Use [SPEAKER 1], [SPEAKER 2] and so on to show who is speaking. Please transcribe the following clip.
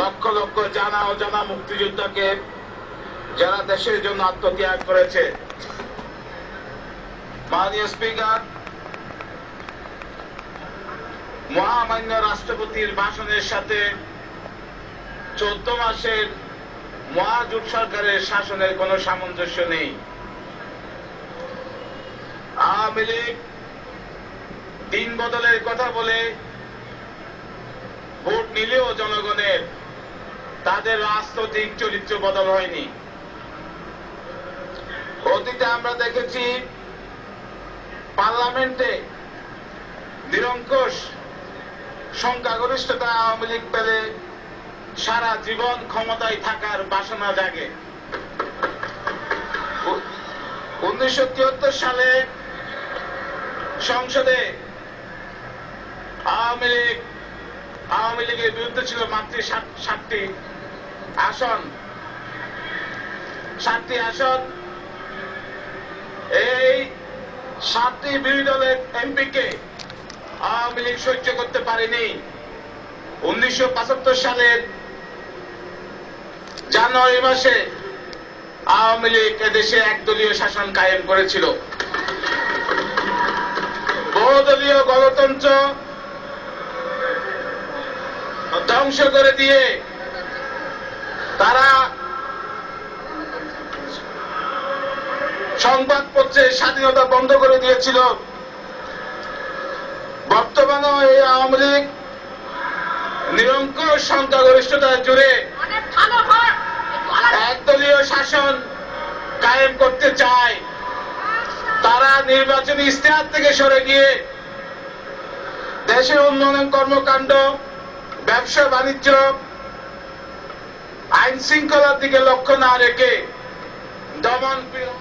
[SPEAKER 1] লক্ষ লক্ষ জানা অজানা মুক্তিযোদ্ধাকে যারা দেশের জন্য আত্মত্যাগ করেছে। মাননীয় স্পিকার, মহামান্য রাষ্ট্রপতির ভাষণের সাথে চোদ্দ মাসের মহাজোট সরকারের শাসনের কোনো সামঞ্জস্য নেই। আওয়ামী লীগ দিন বদলের কথা বলে ভোট নিলেও জনগণের তাদের রাজনৈতিক চরিত্র বদল হয়নি। অতীতে আমরা দেখেছি, পার্লামেন্টে নিরঙ্কুশ সংখ্যাগরিষ্ঠতা আওয়ামী লীগ পেলে সারা জীবন ক্ষমতায় থাকার বাসনা জাগে। উনিশশো তিয়াত্তর সালে সংসদে আওয়ামী লীগ আওয়ামী লীগের বিরুদ্ধে ছিল মাত্র সাতটি আসন। সাতটি আসন। এই সাতটি বিরোধী দলের এমপিকে আওয়ামী লীগ সহ্য করতে পারেনি। উনিশশো পঁচাত্তর সালের জানুয়ারি মাসে আওয়ামী লীগ এদেশে একদলীয় শাসন কায়েম করেছিল। বহুদলীয় গণতন্ত্র ধ্বংস করে দিয়ে তারা সংবাদপত্রের স্বাধীনতা বন্ধ করে দিয়েছিল। বর্তমানেও এই আওয়ামী লীগ নিরঙ্কুশ সংখ্যাগরিষ্ঠতা জুড়ে একদলীয় শাসন কায়েম করতে চায়। তারা নির্বাচনী ইস্তেহার থেকে সরে গিয়ে দেশের উন্নয়ন কর্মকাণ্ড ব্যবসা বাণিজ্য আইন শৃঙ্খলার দিকে লক্ষ্য না রেখে দমন পীড়ন